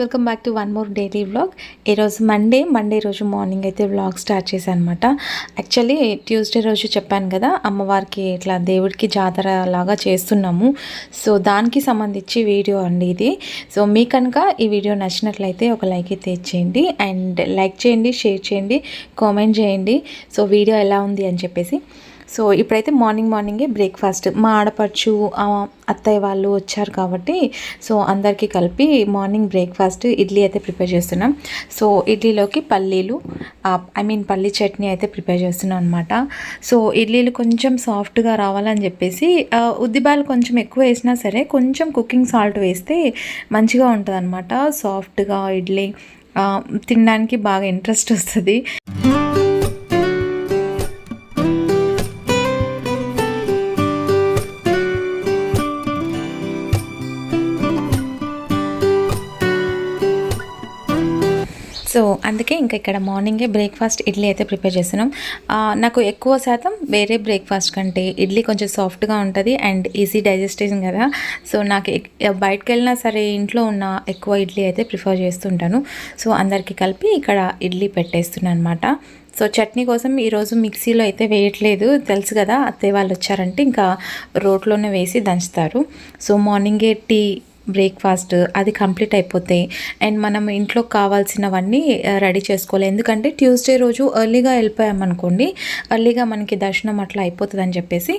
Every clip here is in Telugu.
Welcome back to one more daily vlog. ఈరోజు మండే మండే రోజు మార్నింగ్ అయితే వ్లాగ్ స్టార్ట్ చేశాను అనమాట యాక్చువల్లీ ట్యూస్డే రోజు చెప్పాను కదా అమ్మవారికి ఇట్లా దేవుడికి జాతర లాగా చేస్తున్నాము. సో దానికి సంబంధించి వీడియో అండి ఇది. సో మీ కనుక ఈ వీడియో నచ్చినట్లయితే ఒక లైక్ అయితే ఇచ్చేయండి. అండ్ లైక్ చేయండి షేర్ చేయండి కామెంట్ చేయండి. సో వీడియో ఎలా ఉంది అని చెప్పేసి. సో ఇప్పుడైతే మార్నింగ్ మార్నింగే బ్రేక్ఫాస్ట్ మా ఆడపడుచు అత్తయ్య వాళ్ళు వచ్చారు కాబట్టి సో అందరికీ కలిపి మార్నింగ్ బ్రేక్ఫాస్ట్ ఇడ్లీ అయితే ప్రిపేర్ చేస్తున్నాం. సో ఇడ్లీలోకి పల్లీలు ఐ మీన్ పల్లీ చట్నీ అయితే ప్రిపేర్ చేస్తున్నాం అనమాట సో ఇడ్లీలు కొంచెం సాఫ్ట్గా రావాలని చెప్పేసి ఆ, ఉద్దిబాలు కొంచెం ఎక్కువ వేసినా సరే కొంచెం కుకింగ్ సాల్ట్ వేస్తే మంచిగా ఉంటుంది అనమాట సాఫ్ట్గా ఇడ్లీ తినడానికి బాగా ఇంట్రెస్ట్ వస్తుంది. అందుకే ఇంకా ఇక్కడ మార్నింగే బ్రేక్ఫాస్ట్ ఇడ్లీ అయితే ప్రిపేర్ చేస్తున్నాం. నాకు ఎక్కువ శాతం వేరే బ్రేక్ఫాస్ట్ కంటే ఇడ్లీ కొంచెం సాఫ్ట్గా ఉంటుంది అండ్ ఈజీ డైజెస్టేషన్ కదా. సో నాకు ఎక్- బయటకు వెళ్ళినా సరే ఇంట్లో ఉన్న ఎక్కువ ఇడ్లీ అయితే ప్రిఫర్ చేస్తుంటాను. సో అందరికీ కలిపి ఇక్కడ ఇడ్లీ పెట్టేస్తున్నాను అనమాట సో చట్నీ కోసం ఈరోజు మిక్సీలో అయితే వేయట్లేదు. తెలుసు కదా అత్తయ్య వాళ్ళు వచ్చారంటే ఇంకా రోట్లోనే వేసి దంచుతారు. సో మార్నింగే టీ బ్రేక్ఫాస్ట్ అది కంప్లీట్ అయిపోతే అండ్ మనం ఇంట్లో కావాల్సినవన్నీ రెడీ చేసుకోవాలి. ఎందుకంటే ట్యూస్డే రోజు ఎర్లీగా వెళ్ళిపోయామనుకోండి ఎర్లీగా మనకి దర్శనం అట్లా అయిపోతుంది అని చెప్పేసి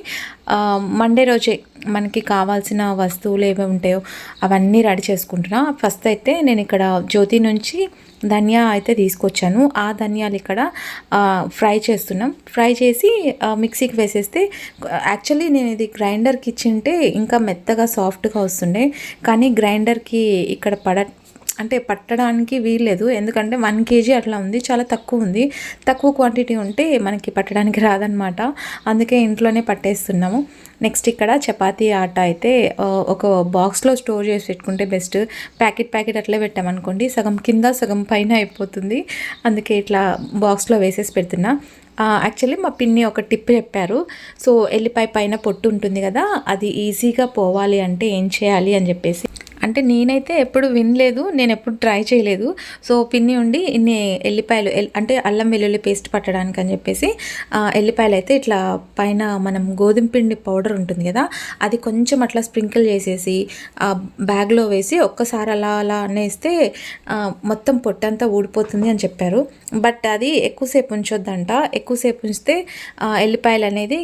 మండే రోజే మనకి కావాల్సిన వస్తువులు ఏవి ఉంటాయో అవన్నీ రెడీ చేసుకుంటున్నా. ఫస్ట్ అయితే నేను ఇక్కడ జ్యోతి నుంచి ధనియా అయితే తీసుకొచ్చాను. ఆ ధనియాలు ఇక్కడ ఫ్రై చేస్తున్నాం. ఫ్రై చేసి మిక్సీకి వేసేస్తే యాక్చువల్లీ నేను ఇది గ్రైండర్కి ఇచ్చింటే ఇంకా మెత్తగా సాఫ్ట్గా వస్తుండే. కానీ గ్రైండర్కి ఇక్కడ పడ అంటే పట్టడానికి వీల్లేదు. ఎందుకంటే వన్ కేజీ అట్లా ఉంది. చాలా తక్కువ ఉంది. తక్కువ క్వాంటిటీ ఉంటే మనకి పట్టడానికి రాదనమాట అందుకే ఇంట్లోనే పట్టేస్తున్నాము. నెక్స్ట్ ఇక్కడ చపాతీ ఆట అయితే ఒక బాక్స్లో స్టోర్ చేసి పెట్టుకుంటే బెస్ట్. ప్యాకెట్ ప్యాకెట్ అట్లే పెట్టామనుకోండి సగం కింద సగం పైన అయిపోతుంది. అందుకే ఇట్లా బాక్స్లో వేసేసి పెడుతున్నా. యాక్చువల్లీ మా పిన్ని ఒక టిప్ చెప్పారు. సో ఎల్లిపాయ పైన పొట్టు ఉంటుంది కదా అది ఈజీగా పోవాలి అంటే ఏం చేయాలి అని చెప్పేసి. అంటే నేనైతే ఎప్పుడు వినలేదు నేను ఎప్పుడు ట్రై చేయలేదు. సో పిన్ని ఉండి ఇన్ని ఎల్లిపాయలు ఎల్- అంటే అల్లం వెల్లుల్లి పేస్ట్ పట్టడానికి అని చెప్పేసి ఆ, ఎల్లిపాయలు అయితే ఇట్లా పైన మనం గోధుమ పిండి పౌడర్ ఉంటుంది కదా అది కొంచెం అట్లా స్ప్రింకిల్ చేసేసి బ్యాగ్లో వేసి ఒక్కసారి అలా అలా అనేస్తే మొత్తం పొట్టంతా ఊడిపోతుంది అని చెప్పారు. బట్ అది ఎక్కువసేపు ఉంచొద్దంట. ఎక్కువసేపు ఉంచితే ఆ, ఎల్లిపాయలు అనేది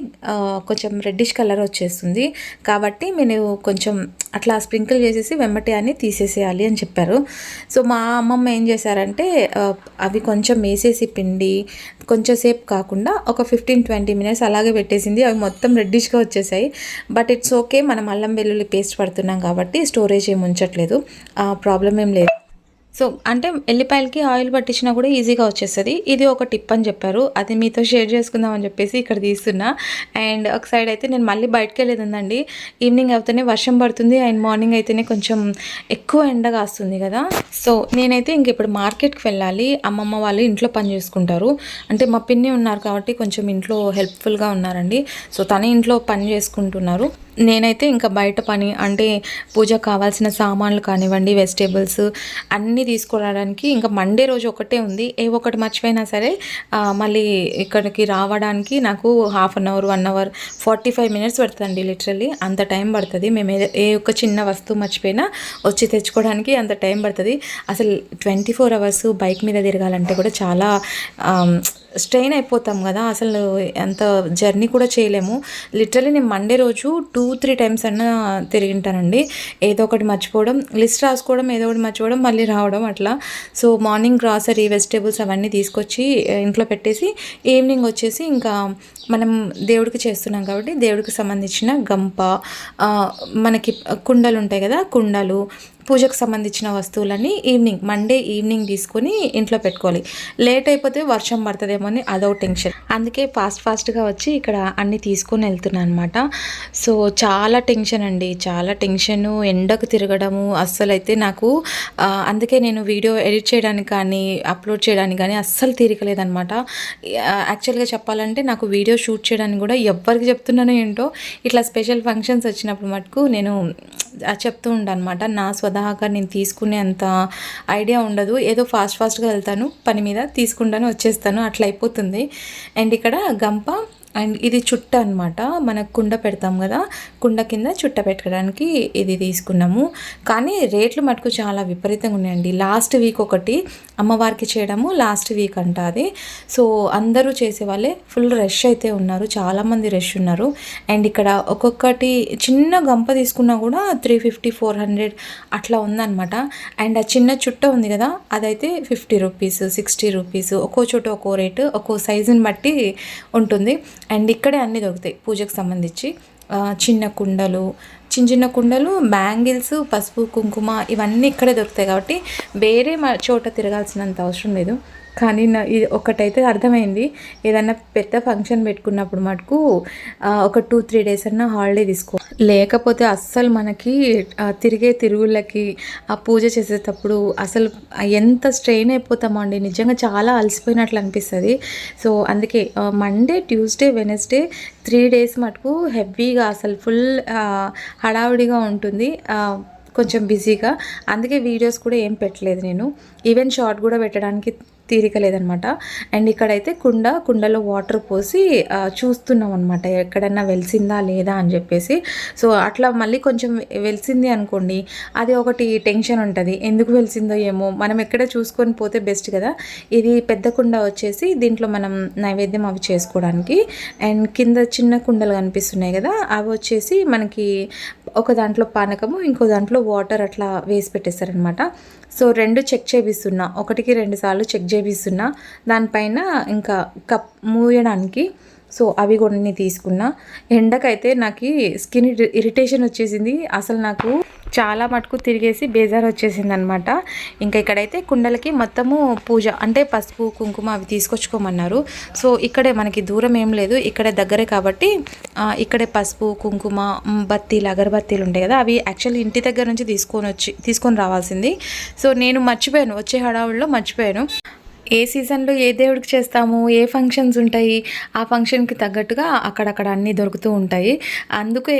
కొంచెం రెడ్డిష్ కలర్ వచ్చేస్తుంది. కాబట్టి నేను కొంచెం అట్లా స్ప్రింకిల్ చేసేసి వెమ్మటి అని తీసేసేయాలి అని చెప్పారు. సో మా అమ్మమ్మ ఏం చేశారంటే అవి కొంచెం వేసేసి పిండి కొంచెం సేపు కాకుండా ఒక ఫిఫ్టీన్ ట్వంటీ మినిట్స్ అలాగే పెట్టేసింది. అవి మొత్తం రెడ్డిష్గా వచ్చేసాయి. బట్ ఇట్స్ ఓకే మనం అల్లం వెల్లుల్లి పేస్ట్ పడుతున్నాం కాబట్టి స్టోరేజ్ ఏమి ఉంచట్లేదు. ప్రాబ్లం ఏం లేదు. సో అంటే ఎల్లిపాయలకి ఆయిల్ పట్టించినా కూడా ఈజీగా వచ్చేస్తుంది. ఇది ఒక టిప్ అని చెప్పారు. అది మీతో షేర్ చేసుకుందాం అని చెప్పేసి ఇక్కడ తీస్తున్నా. అండ్ ఒక సైడ్ అయితే నేను మళ్ళీ బయటకు వెళ్ళేదండి ఈవినింగ్ అవుతూనే వర్షం పడుతుంది. అండ్ మార్నింగ్ అయితేనే కొంచెం ఎక్కువ ఎండ కాస్తుంది కదా. సో నేనైతే ఇంక ఇప్పుడు మార్కెట్కి వెళ్ళాలి. అమ్మమ్మ వాళ్ళు ఇంట్లో పని చేసుకుంటారు. అంటే మా పిన్ని ఉన్నారు కాబట్టి కొంచెం ఇంట్లో హెల్ప్ఫుల్గా ఉన్నారండి. సో తనే ఇంట్లో పని చేసుకుంటున్నారు. నేనైతే ఇంకా బయట పని అంటే పూజ కావాల్సిన సామాన్లు కానివ్వండి వెజిటేబుల్స్ అన్నీ తీసుకురావడానికి ఇంకా మండే రోజు ఒకటే ఉంది. ఏ ఒకటి మర్చిపోయినా సరే మళ్ళీ ఇక్కడికి రావడానికి నాకు half an hour one hour forty five minutes పడుతుందండి లిటరల్లీ. అంత టైం పడుతుంది. మేము ఏ ఒక్క చిన్న వస్తువు మర్చిపోయినా వచ్చి తెచ్చుకోవడానికి అంత టైం పడుతుంది. అసలు ట్వంటీ ఫోర్ అవర్స్ బైక్ మీద తిరగాలంటే కూడా చాలా స్ట్రెయిన్ అయిపోతాం కదా అసలు అంత జర్నీ కూడా చేయలేము. లిటరలీ నేను మండే రోజు టూ త్రీ టైమ్స్ అన్న తిరిగింటానండి. ఏదో ఒకటి మర్చిపోవడం లిస్ట్ రాసుకోవడం ఏదో ఒకటి మర్చిపోవడం మళ్ళీ రావడం అట్లా. సో మార్నింగ్ గ్రాసరీ వెజిటేబుల్స్ అవన్నీ తీసుకొచ్చి ఇంట్లో పెట్టేసి ఈవినింగ్ వచ్చేసి ఇంకా మనం దేవుడికి చేస్తున్నాం కాబట్టి దేవుడికి సంబంధించిన గంప మనకి కుండలు ఉంటాయి కదా కుండలు పూజకు సంబంధించిన వస్తువులన్నీ ఈవినింగ్ మండే ఈవినింగ్ తీసుకొని ఇంట్లో పెట్టుకోవాలి. లేట్ అయిపోతే వర్షం పడుతుందేమో అని అదో టెన్షన్ అందుకే ఫాస్ట్ ఫాస్ట్గా వచ్చి ఇక్కడ అన్ని తీసుకొని వెళ్తున్నాను అనమాట సో చాలా టెన్షన్ అండి. చాలా టెన్షన్ ఎండకు తిరగడము. అస్సలు అయితే నాకు అందుకే నేను వీడియో ఎడిట్ చేయడానికి కానీ అప్లోడ్ చేయడానికి కానీ అస్సలు తీరికలేదనమాట యాక్చువల్గా చెప్పాలంటే నాకు వీడియో షూట్ చేయడానికి కూడా ఎవరికి చెప్తున్నానో ఏంటో ఇట్లా స్పెషల్ ఫంక్షన్స్ వచ్చినప్పుడు మటుకు నేను చెప్తూ అనమాట నా స్వతహాగా నేను తీసుకునే అంత ఐడియా ఉండదు ఏదో ఫాస్ట్ ఫాస్ట్గా వెళ్తాను పని మీద తీసుకుంటాను వచ్చేస్తాను అట్లా అయిపోతుంది. అండ్ ఇక్కడ గంప అండ్ ఇది చుట్ట అనమాట మనకు కుండ పెడతాం కదా కుండ కింద చుట్ట పెట్టడానికి ఇది తీసుకున్నాము. కానీ రేట్లు మటుకు చాలా విపరీతంగా ఉన్నాయండి. లాస్ట్ వీక్ ఒకటి అమ్మవారికి చేయడము లాస్ట్ వీక్ అంట అది. సో అందరూ చేసేవాళ్ళే ఫుల్ రష్ అయితే ఉన్నారు. చాలామంది రష్ ఉన్నారు. అండ్ ఇక్కడ ఒక్కొక్కటి చిన్న గంప తీసుకున్నా కూడా త్రీ ఫిఫ్టీ ఫోర్ హండ్రెడ్ అట్లా ఉందన్నమాట. అండ్ ఆ చిన్న చుట్ట ఉంది కదా అదైతే ఫిఫ్టీ రూపీస్ సిక్స్టీ రూపీస్ ఒక్కో చోట ఒక్కో రేటు ఒక్కో సైజుని బట్టి ఉంటుంది. అండ్ ఇక్కడే అన్నీ దొరుకుతాయి పూజకు సంబంధించి. చిన్న కుండలు చిన్న చిన్న కుండలు బ్యాంగిల్స్ పసుపు కుంకుమ ఇవన్నీ ఇక్కడే దొరుకుతాయి కాబట్టి వేరే చోట తిరగాల్సినంత అవసరం లేదు. కానీ నా ఇది ఒకటైతే అర్థమైంది. ఏదన్నా పెద్ద ఫంక్షన్ పెట్టుకున్నప్పుడు మటుకు ఒక టూ త్రీ డేస్ అన్నా హాలిడే తీసుకో. లేకపోతే అస్సలు మనకి తిరిగే తిరుగుళ్ళకి ఆ పూజ చేసేటప్పుడు అసలు ఎంత స్ట్రెయిన్ అయిపోతామో అండి. నిజంగా చాలా అలసిపోయినట్లు అనిపిస్తుంది. సో అందుకే Monday Tuesday Wednesday three days మటుకు హెవీగా అసలు ఫుల్ హడావుడిగా ఉంటుంది. కొంచెం బిజీగా. అందుకే వీడియోస్ కూడా ఏం పెట్టలేదు నేను. ఈవెన్ షార్ట్ కూడా పెట్టడానికి తీరిక లేదనమాట. అండ్ ఇక్కడైతే కుండ కుండలో వాటర్ పోసి చూస్తున్నాం అనమాట ఎక్కడన్నా వెలిసిందా లేదా అని చెప్పేసి. సో అట్లా మళ్ళీ కొంచెం వెలిసింది అనుకోండి అది ఒకటి టెన్షన్ ఉంటుంది. ఎందుకు వెలిసిందో ఏమో మనం ఎక్కడ చూసుకొని పోతే బెస్ట్ కదా. ఇది పెద్ద కుండ వచ్చేసి దీంట్లో మనం నైవేద్యం అవి చేసుకోవడానికి. అండ్ కింద చిన్న కుండలు కనిపిస్తున్నాయి కదా అవి వచ్చేసి మనకి ఒక దాంట్లో పానకము ఇంకో దాంట్లో వాటర్ అట్లా వేసి పెట్టేస్తారనమాట. సో రెండు చెక్ చేపిస్తున్నా. ఒకటికి రెండు సార్లు చెక్ చేపిస్తున్నా దానిపైన ఇంకా కప్ మూయడానికి. సో అవి కొన్ని తీసుకున్నా. ఎండకైతే నాకు స్కిన్ ఇరిటేషన్ వచ్చేసింది. అసలు నాకు చాలా మటుకు తిరిగేసి బేజార్ వచ్చేసింది అనమాట ఇంకా ఇక్కడైతే కుండలకి మొత్తము పూజ అంటే పసుపు కుంకుమ అవి తీసుకొచ్చుకోమన్నారు. సో ఇక్కడే మనకి దూరం ఏం లేదు. ఇక్కడే దగ్గరే కాబట్టి ఇక్కడే పసుపు కుంకుమ బత్తీలు అగరబత్తీలు ఉంటాయి కదా అవి యాక్చువల్లీ ఇంటి దగ్గర నుంచి తీసుకొని వచ్చి తీసుకొని రావాల్సింది. సో నేను మర్చిపోయాను. వచ్చే హడావుల్లో మర్చిపోయాను. ఏ సీజన్లో ఏ దేవుడికి చేస్తాము ఏ ఫంక్షన్స్ ఉంటాయి ఆ ఫంక్షన్కి తగ్గట్టుగా అక్కడక్కడ అన్నీ దొరుకుతూ ఉంటాయి. అందుకే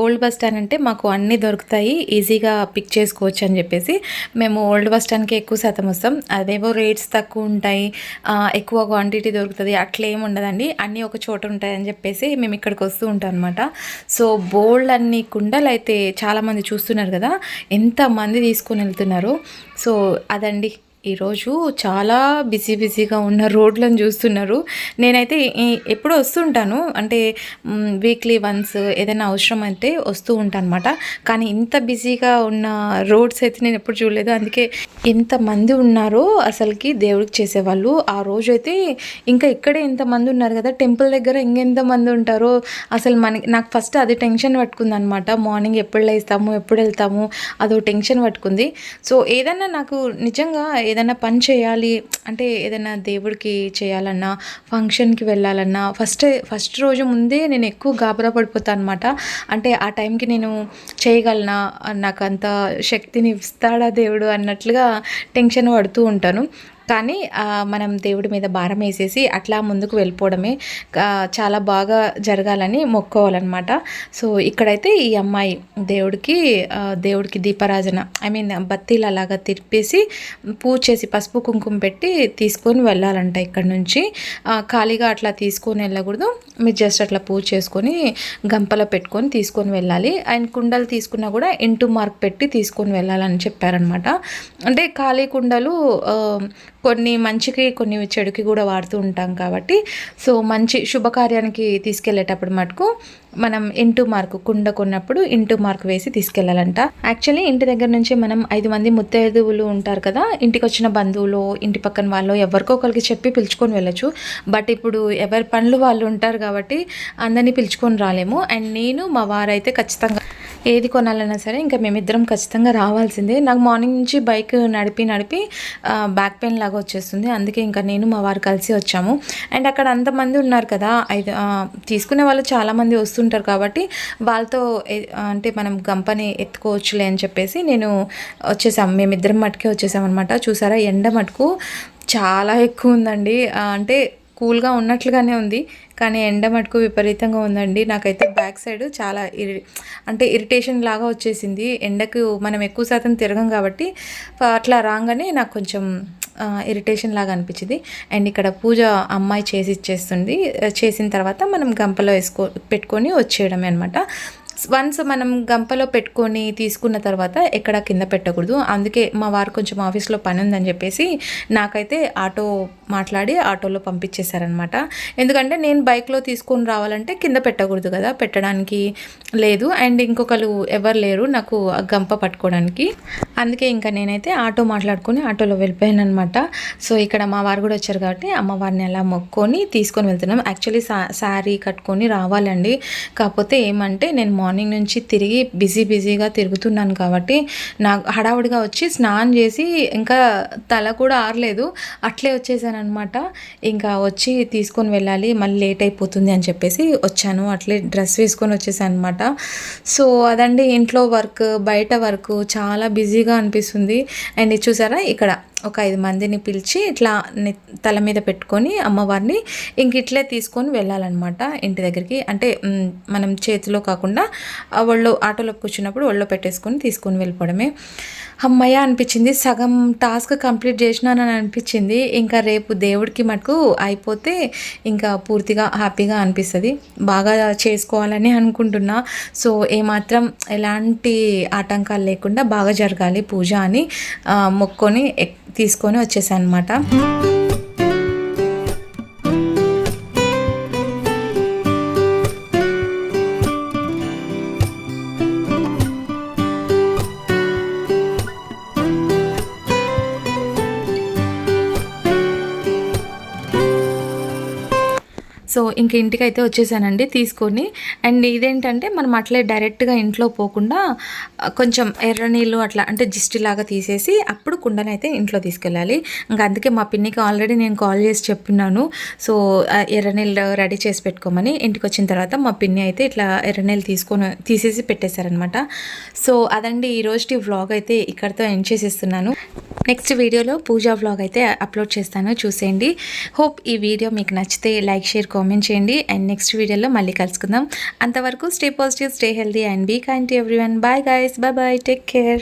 ఓల్డ్ బస్ స్టాండ్ అంటే మాకు అన్నీ దొరుకుతాయి ఈజీగా పిక్ చేసుకోవచ్చు అని చెప్పేసి మేము ఓల్డ్ బస్ స్టాండ్కి ఎక్కువ శాతం వస్తాం. అదేవో రేట్స్ తక్కువ ఉంటాయి ఎక్కువ క్వాంటిటీ దొరుకుతుంది అట్లా ఏమి ఉండదండి. అన్నీ ఒక చోట ఉంటాయి అని చెప్పేసి మేము ఇక్కడికి వస్తూ ఉంటాం అనమాట సో బోల్డ్ అన్ని కుండలు అయితే చాలామంది చూస్తున్నారు కదా ఎంతమంది తీసుకొని వెళ్తున్నారు. సో అదండి. ఈరోజు చాలా బిజీ బిజీగా ఉన్న రోడ్లను చూస్తున్నారు. నేనైతే ఎప్పుడు ఎప్పుడూ వస్తుంటాను. అంటే వీక్లీ వన్స్ ఏదైనా అవసరం అయితే వస్తూ ఉంటాను అనమాట కానీ ఇంత బిజీగా ఉన్న రోడ్స్ అయితే నేను ఎప్పుడు చూడలేదు. అందుకే ఎంతమంది ఉన్నారో అసలుకి దేవుడికి చేసేవాళ్ళు. ఆ రోజు అయితే ఇంకా ఇక్కడే ఇంతమంది ఉన్నారు కదా. టెంపుల్ దగ్గర ఇంకెంతమంది ఉంటారో అసలు మనకి నాకు ఫస్ట్ అది టెన్షన్ పట్టుకుంది అనమాట మార్నింగ్ ఎప్పుడు లేస్తాము ఎప్పుడు వెళ్తాము అదో టెన్షన్ పట్టుకుంది. సో ఏదైనా నాకు నిజంగా ఏదైనా పని చేయాలి అంటే ఏదైనా దేవుడికి చేయాలన్నా ఫంక్షన్కి వెళ్ళాలన్నా ఫస్ట్ ఫస్ట్ రోజు ముందే నేను ఎక్కువ గాబరా పడిపోతాను అనమాట అంటే ఆ టైంకి నేను చేయగలనా? నాకు అంత శక్తిని ఇస్తాడా దేవుడు? అన్నట్లుగా టెన్షన్ పడుతూ ఉంటాను. కానీ మనం దేవుడి మీద భారం వేసేసి అట్లా ముందుకు వెళ్ళిపోవడమే చాలా బాగా జరగాలని మొక్కోవాలన్నమాట సో ఇక్కడైతే ఈ అమ్మాయి దేవుడికి దేవుడికి దీపారాజన ఐ మీన్ బత్తీలు అలాగా తిప్పేసి పూజ చేసి పసుపు కుంకుమ పెట్టి తీసుకొని వెళ్ళాలంట ఇక్కడ నుంచి. ఖాళీగా అట్లా తీసుకొని వెళ్ళకూడదు. మీరు జస్ట్ అట్లా పూజ చేసుకొని గంపలో పెట్టుకొని తీసుకొని వెళ్ళాలి. అండ్ కుండలు తీసుకున్నా కూడా ఇంటూ మార్క్ పెట్టి తీసుకొని వెళ్ళాలని చెప్పారనమాట అంటే ఖాళీ కుండలు కొన్ని మంచికి కొన్ని చెడుకి కూడా వాడుతూ ఉంటాం కాబట్టి. సో మంచి శుభకార్యానికి తీసుకెళ్ళేటప్పుడు మటుకు మనం ఇంటూ మార్క్ కుండ కొన్నప్పుడు ఇంటూ మార్క్ వేసి తీసుకెళ్ళాలంట. యాక్చువల్లీ ఇంటి దగ్గర నుంచి మనం ఐదు మంది ముత్తైదువులు ఉంటారు కదా ఇంటికి వచ్చిన బంధువులు ఇంటి పక్కన వాళ్ళు ఎవరికో ఒకరికి చెప్పి పిలుచుకొని వెళ్ళొచ్చు. బట్ ఇప్పుడు ఎవరి పనులు వాళ్ళు ఉంటారు కాబట్టి అందరినీ పిలుచుకొని రాలేము. అండ్ నేను మా వారైతే ఖచ్చితంగా ఏది కొనాలన్నా సరే ఇంకా మేమిద్దరం ఖచ్చితంగా రావాల్సిందే. నాకు మార్నింగ్ నుంచి బైక్ నడిపి నడిపి బ్యాక్ పెయిన్ లాగా వచ్చేస్తుంది. అందుకే ఇంకా నేను మా వారు కలిసి వచ్చాము. అండ్ అక్కడ అంతమంది ఉన్నారు కదా ఐదు తీసుకునే వాళ్ళు చాలామంది వస్తుంటారు కాబట్టి వాళ్ళతో అంటే మనం గంపని ఎత్తుకోవచ్చులే అని చెప్పేసి నేను వచ్చేసాం మేమిద్దరం మటుకే వచ్చేసామన్నమాట. చూసారా ఎండ మటుకు చాలా ఎక్కువ ఉందండి. అంటే కూల్గా ఉన్నట్లుగానే ఉంది. కానీ ఎండ మటుకు విపరీతంగా ఉందండి. నాకైతే బ్యాక్ సైడ్ చాలా ఇరి అంటే ఇరిటేషన్ లాగా వచ్చేసింది. ఎండకు మనం ఎక్కువ శాతం తిరగం కాబట్టి అట్లా రాగానే నాకు కొంచెం ఇరిటేషన్ లాగా అనిపించింది. అండ్ ఇక్కడ పూజ అమ్మాయి చేసి ఇచ్చేస్తుంది. చేసిన తర్వాత మనం గంపలో వేసుకో పెట్టుకొని వచ్చేయడమే అనమాట వన్స్ మనం గంపలో పెట్టుకొని తీసుకున్న తర్వాత ఎక్కడ కింద పెట్టకూడదు. అందుకే మా వారు కొంచెం ఆఫీస్లో పని ఉందని చెప్పేసి నాకైతే ఆటో మాట్లాడి ఆటోలో పంపించేశారనమాట ఎందుకంటే నేను బైక్లో తీసుకొని రావాలంటే కింద పెట్టకూడదు కదా పెట్టడానికి లేదు. అండ్ ఇంకొకరు ఎవరు లేరు నాకు ఆ గంప పట్టుకోవడానికి. అందుకే ఇంకా నేనైతే ఆటో మాట్లాడుకొని ఆటోలో వెళ్ళిపోయాను అనమాట సో ఇక్కడ మా వారు కూడా వచ్చారు కాబట్టి అమ్మవారిని అలా మొక్కొని తీసుకొని వెళ్తున్నాం. యాక్చువల్లీ సా శారీ కట్టుకొని రావాలండి. కాకపోతే ఏమంటే నేను మార్నింగ్ మార్నింగ్ నుంచి తిరిగి బిజీ బిజీగా తిరుగుతున్నాను కాబట్టి నాకు హడావుడిగా వచ్చి స్నానం చేసి ఇంకా తల కూడా ఆరలేదు. అట్లే వచ్చేసాను అనమాట ఇంకా వచ్చి తీసుకొని వెళ్ళాలి. మళ్ళీ లేట్ అయిపోతుంది అని చెప్పేసి వచ్చాను. అట్లే డ్రెస్ వేసుకొని వచ్చేసాను అనమాట సో అదండి ఇంట్లో వర్క్ బయట వర్క్. చాలా బిజీగా అనిపిస్తుంది. అండ్ చూసారా? ఇక్కడ ఒక ఐదు మందిని పిలిచి ఇట్లా తల మీద పెట్టుకొని అమ్మవారిని ఇంక ఇట్లే తీసుకొని వెళ్ళాలన్నమాట ఇంటి దగ్గరికి. అంటే మనం చేతిలో కాకుండా వాళ్ళు ఆటోలో కూర్చున్నప్పుడు ఒళ్ళో పెట్టేసుకొని తీసుకొని వెళ్ళిపోవడమే. అమ్మయ్య అనిపించింది. సగం టాస్క్ కంప్లీట్ చేసినానని అనిపించింది. ఇంకా రేపు దేవుడికి మటుకు అయిపోతే ఇంకా పూర్తిగా హ్యాపీగా అనిపిస్తుంది. బాగా చేసుకోవాలని అనుకుంటున్నా. సో ఏమాత్రం ఎలాంటి ఆటంకాలు లేకుండా బాగా జరగాలి. పూజ అని మొక్కొని తీసుకొని వచ్చేసాను అనమాట సో ఇంక ఇంటికి అయితే వచ్చేసానండి తీసుకొని. అండ్ ఇదేంటంటే మనం అట్లే డైరెక్ట్గా ఇంట్లో పోకుండా కొంచెం ఎర్ర నీళ్ళు అట్లా అంటే జిస్టిలాగా తీసేసి అప్పుడు కుండనైతే ఇంట్లో తీసుకెళ్ళాలి. ఇంకా అందుకే మా పిన్నికి ఆల్రెడీ నేను కాల్ చేసి చెప్పినాను సో ఎర్ర నీళ్ళు రెడీ చేసి పెట్టుకోమని. ఇంటికి వచ్చిన తర్వాత మా పిన్ని అయితే ఇట్లా ఎర్ర నీళ్ళు తీసుకొని తీసేసి పెట్టేశారనమాట. సో అదండి ఈ రోజు వ్లాగ్ అయితే ఇక్కడితో ఎండ్ చేసేస్తున్నాను. నెక్స్ట్ వీడియోలో పూజా వ్లాగ్ అయితే అప్లోడ్ చేస్తాను. చూసేయండి. హోప్ ఈ వీడియో మీకు నచ్చితే లైక్ షేర్ కామెంట్ చేయండి. అండ్ నెక్స్ట్ వీడియోలో మళ్ళీ కలుసుకుందాం. అంతవరకు stay positive stay healthy and be kind to everyone bye guys bye bye take care